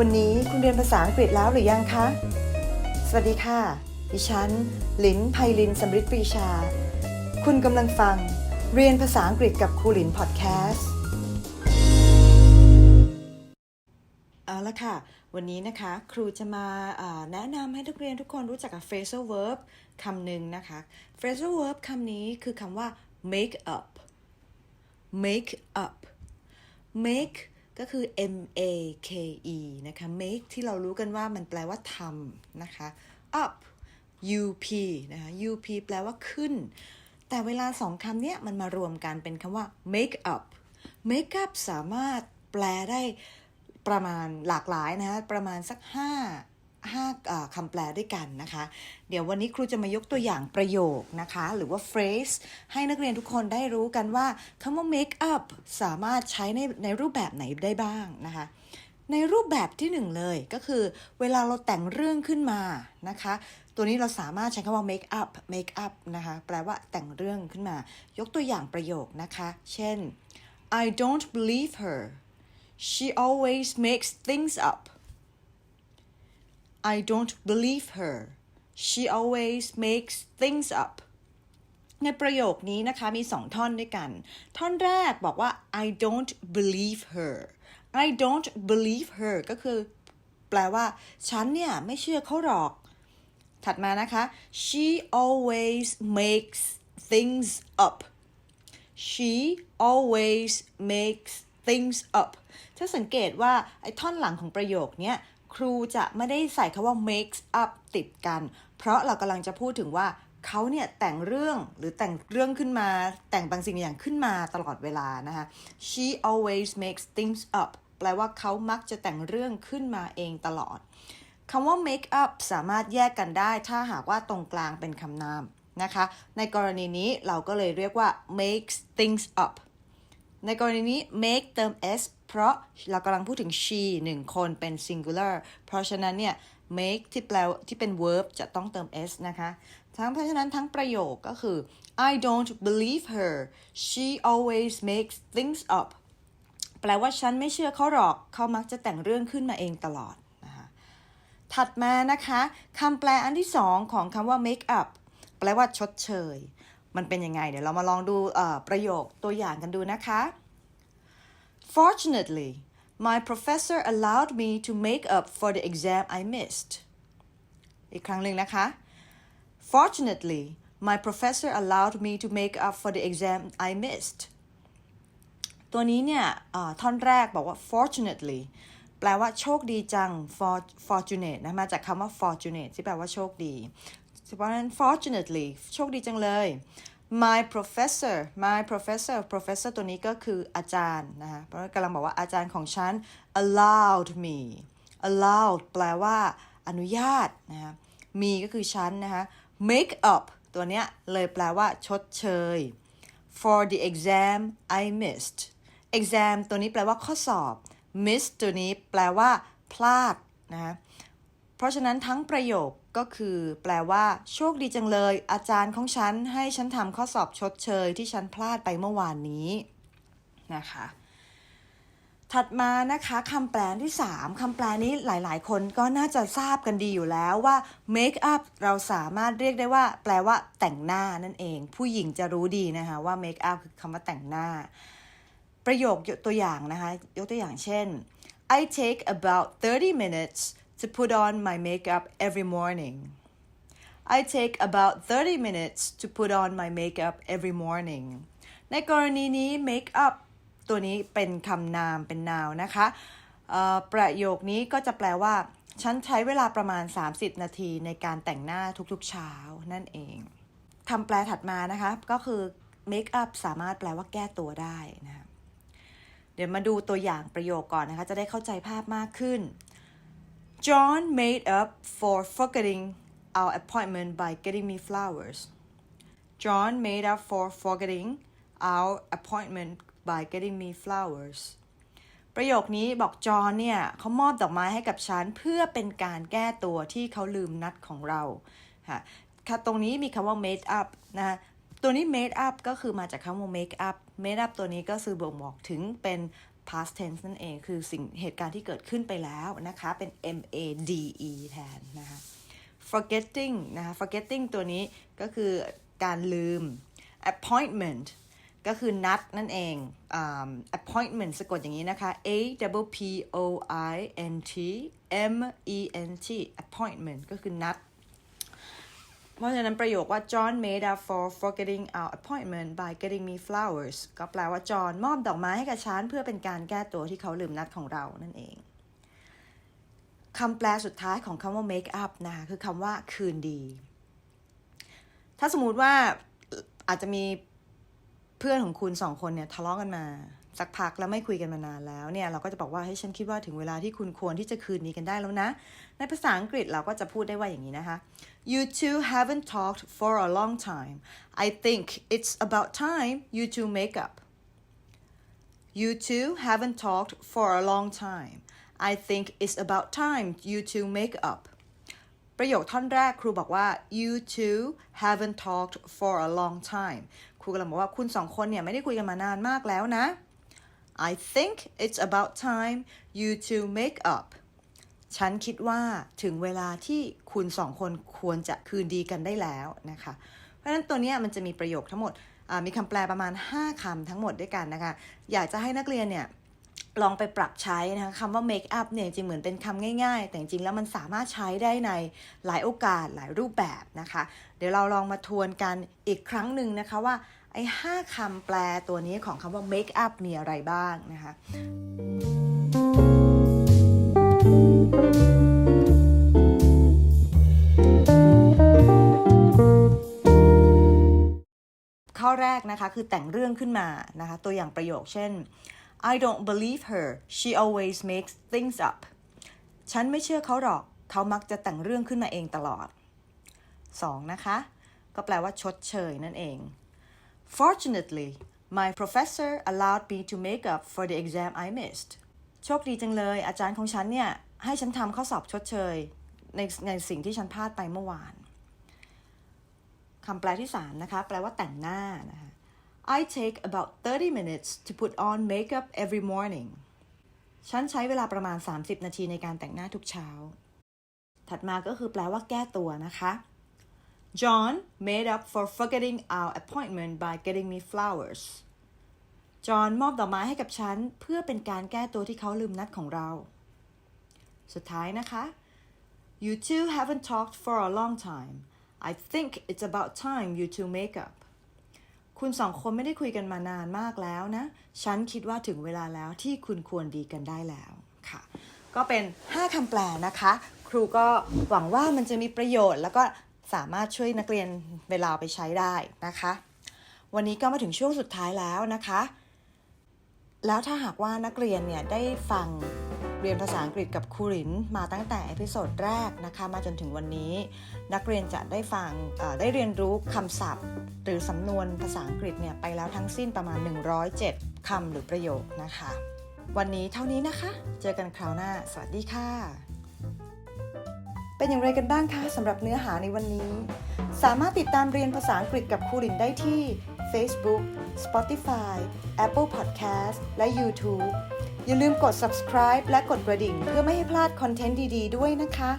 วันนี้คุณเรียนภาษาอังกฤษแล้วหรือยังคะ สวัสดีค่ะ ดิฉัน ลินไพลินสมฤทธิ์ปรีชา คุณกำลังฟัง เรียนภาษาอังกฤษกับครูหลินพอดแคสต์ เอาละค่ะ วันนี้นะคะ ครูจะมาอ่าแนะนำให้นักเรียนทุกคนรู้จักกับ phrasal verb คำหนึ่งนะคะ phrasal verb คำนี้คือคำว่า make up make up make ก็คือ m a k e นะคะ make ที่เรารู้กันว่ามันแปลว่าทำนะคะ up u p นะคะ u p แปลว่าขึ้น แต่เวลาสองคำเนี้ยมันมารวมกันเป็นคำว่า make up make up สามารถแปลได้ประมาณหลากหลายนะคะประมาณสัก 5 5อ่าคำแปลด้วยกันนะคะ เดี๋ยววันนี้ครูจะมายกตัวอย่างประโยคนะคะ หรือว่า phrase ให้นักเรียนทุกคนได้รู้กันว่าคำว่า make up สามารถใช้ในในรูปแบบไหนได้บ้างนะคะ ในรูปแบบที่หนึ่งเลยก็คือ เวลาเราแต่งเรื่องขึ้นมานะคะ ตัวนี้เราสามารถใช้คำว่า make up make up นะคะ แปลว่าแต่งเรื่องขึ้นมา ยกตัวอย่างประโยคนะคะ เช่น I don't believe her she always makes things up I don't believe her she always makes things up ในประโยคนี้นะคะมีสองท่อนด้วยกัน ท่อนแรกบอกว่า I don't believe her I don't believe her ก็คือ แปลว่า ฉันเนี่ย ไม่เชื่อเขาหรอก ถัดมานะคะ she always makes things up she always makes things up ถ้าสังเกตว่าไอ้ท่อนหลังของประโยคเนี้ย ครูจะไม่ได้ใส่คำว่า makes up ติดกัน เพราะเรากำลังจะพูดถึงว่าเขาเนี่ยแต่งเรื่องหรือแต่งเรื่องขึ้นมาแต่งบางสิ่งอย่างขึ้นมาตลอดเวลานะคะ she always makes things up แปลว่าเขามักจะแต่งเรื่องขึ้นมาเองตลอดคำว่า make up สามารถแยกกันได้ ถ้าหากว่าตรงกลางเป็นคำนามนะคะ ในกรณีนี้เราก็เลยเรียกว่า makes things up ในกรณีนี้ make เติม s เพราะเรากำลังพูดถึง she หนึ่งคนเป็น singular เพราะฉะนั้นเนี่ย make ที่แปลที่เป็น verb จะต้องเติม s นะคะ ทั้งเพราะฉะนั้นทั้งประโยคก็คือ I don't believe her she always makes things up แปลว่าฉันไม่เชื่อเขาหรอก เขามักจะแต่งเรื่องขึ้นมาเองตลอดนะคะถัดมานะคะคำแปลอันที่สองของคำว่า make up แปลว่าชดเชย มันเป็นยังไง เดี๋ยวเรามาลองดูประโยคตัวอย่างกันดูนะคะ Fortunately my professor allowed me to make up for the exam I missed อีกครั้งหนึ่งนะคะ Fortunately my professor allowed me to make up for the exam I missed ตัวนี้เนี่ยอท่อนแรกบอกว่า fortunately แปลว่าโชคดีจัง for fortunate นะ มาจากคำว่า fortunate ที่แปลว่าโชคดี เพราะฉะนั้น fortunately โชคดีจังเลย my professor my professor professor ตัวนี้ก็คืออาจารย์นะคะเพราะกำลังบอกว่าอาจารย์ของฉัน allowed me allowed แปลว่าอนุญาตนะคะ me ก็คือฉันนะคะ make up ตัวเนี้ยเลยแปลว่าชดเชย for the exam I missed exam ตัวนี้แปลว่าข้อสอบ miss ตัวนี้แปลว่า พลาดนะคะ เพราะฉะนั้นทั้งประโยคก็คือ แปลว่า โชคดีจังเลย อาจารย์ของฉันให้ฉันทำข้อสอบชดเชยที่ฉันพลาดไปเมื่อวานนี้นะคะ ถัดมานะคะคำแปลที่3คำแปลนี้หลายๆ คนก็น่าจะทราบกันดีอยู่แล้วว่า make up เราสามารถเรียกได้ว่า แปลว่าแต่งหน้านั่นเอง ผู้หญิงจะรู้ดีนะคะว่า make up คือคำว่าแต่งหน้า ประโยคยกตัวอย่างนะคะ ยกตัวอย่างเช่น I take about 30 minutes to put on my makeup every morning I take about 30 minutes to put on my makeup every morning ในกรณีนี้ make up ตัวนี้เป็นคำนามเป็นนาวนะคะ ประโยคนี้ก็จะแปลว่า ฉันใช้เวลาประมาณ 30 นาทีในการแต่งหน้าทุกๆเช้านั่นเองคำแปลถัดมานะคะ ก็คือ make up สามารถแปลว่าแก้ตัวได้นะคะเดี๋ยวมาดูตัวอย่างประโยคก่อนนะคะ จะได้เข้าใจภาพมากขึ้น John made up for forgetting our appointment by getting me flowers. John made up for forgetting our appointment by getting me flowers. ประโยคนี้บอกจอห์นเนี่ยเขามอบดอกไม้ให้กับฉันเพื่อเป็นการแก้ตัวที่เขาลืมนัดของเราค่ะค่ะตรงนี้มีคำว่า made up นะคะตัวนี้ made up ก็คือมาจากคำว่า make up made up ตัวนี้ก็คือบ่งบอกถึงเป็น past tense นั่นเอง คือสิ่งเหตุการณ์ที่เกิดขึ้นไปแล้วนะคะ เป็น M A D E แทนนะคะ forgetting นะคะ forgetting ตัวนี้ก็คือการลืม appointment ก็คือนัดนั่นเองอ่า appointment สะกดอย่างนี้นะคะ a w p o i n t m e n t appointment ก็คือนัด เพราะฉะนั้นประโยคว่า John made up for forgetting our appointment by getting me flowers ก็แปลว่าจอห์นมอบดอกไม้ให้กับฉันเพื่อเป็นการแก้ตัวที่เขาลืมนัดของเรานั่นเองคำแปลสุดท้ายของคำว่า make up นะคะคือคำว่าคืนดี ถ้าสมมุติว่าอาจจะมีเพื่อนของคุณสองคนเนี่ยทะเลาะกันมา สักพักแล้วไม่คุยกันมานานแล้วเนี่ยเราก็จะบอกว่าให้ฉันคิดว่าถึงเวลาที่คุณควรที่จะคืนนี้กันได้แล้วนะ ในภาษาอังกฤษเราก็จะพูดได้ว่าอย่างนี้นะคะ you two haven't talked for a long time I think it's about time you two make up you two haven't talked for a long time I think it's about time you two make up ประโยคท่อนแรกครูบอกว่า you two haven't talked for a long time ครูกำลังบอกว่าคุณสองคนเนี่ยไม่ได้คุยกันมานานมากแล้วนะ I think it's about time you to make up ฉันคิดว่าถึงเวลาที่คุณสองคนควรจะคืนดีกันได้แล้วนะคะ เพราะฉะนั้นตัวนี้มันจะมีประโยคทั้งหมด มีคำแปลประมาณ 5คำทั้งหมดด้วยกันนะคะ อยากจะให้นักเรียนเนี่ยลองไปปรับใช้นะคะคำว่า make up เนี่ยจริงเหมือนเป็นคำง่ายๆ แต่จริงแล้วมันสามารถใช้ได้ในหลายโอกาสหลายรูปแบบนะคะ เดี๋ยวเราลองมาทวนกันอีกครั้งหนึ่งนะคะว่า ไอ้ห้าคำแปลตัวนี้ของคำว่า make up มีอะไรบ้างนะคะข้อแรกนะคะคือแต่งเรื่องขึ้นมานะคะตัวอย่างประโยคเช่น I don't believe her she always makes things up ฉันไม่เชื่อเขาหรอก เขามักจะแต่งเรื่องขึ้นมาเองตลอด 2. นะคะ ก็แปลว่าชดเชยนั่นเอง Fortunately my professor allowed me to make up for the exam I missed โชคดีจังเลย อาจารย์ของฉันเนี่ย ให้ฉันทำข้อสอบชดเชย ในในสิ่งที่ฉันพลาดไปเมื่อวานคำแปลที่ 3 นะคะ แปลว่าแต่งหน้านะคะ I take about 30 minutes to put on makeup every morning ฉันใช้เวลาประมาณ 30 นาทีในการแต่งหน้าทุกเช้า ถัดมาก็คือแปลว่าแก้ตัวนะคะ John made up for forgetting our appointment by getting me flowers จอห์นมอบดอกไม้ให้กับฉัน เพื่อเป็นการแก้ตัวที่เขาลืมนัดของเรา สุดท้ายนะคะ You two haven't talked for a long time I think it's about time you two make up คุณสองคนไม่ได้คุยกันมานานมากแล้วนะ ฉันคิดว่าถึงเวลาแล้วที่คุณควรดีกันได้แล้วค่ะ ก็เป็น 5คำแปลนะคะ ครูก็หวังว่ามันจะมีประโยชน์แล้วก็ สามารถช่วยนักเรียนเวลาไปใช้ได้นะคะ วันนี้ก็มาถึงช่วงสุดท้ายแล้วนะคะ แล้วถ้าหากว่านักเรียนเนี่ยได้ฟังเรียนภาษาอังกฤษกับครูหลินมาตั้งแต่เอพิโซดแรกนะคะมาจนถึงวันนี้ นักเรียนจะได้ฟังได้เรียนรู้คำศัพท์ หรือสำนวนภาษาอังกฤษเนี่ยไปแล้วทั้งสิ้นประมาณ 107คำหรือประโยคนะคะ วันนี้เท่านี้นะคะ เจอกันคราวหน้า สวัสดีค่ะ เป็นอย่างไรกันบ้างคะสำหรับเนื้อหาในวันนี้ สามารถติดตามเรียนภาษาอังกฤษกับครูหลินได้ที่ Facebook Spotify Apple Podcast และ YouTube อย่าลืมกด subscribe และกดกระดิ่ง เพื่อไม่ให้พลาดคอนเทนต์ดี ๆ ด้วยนะคะ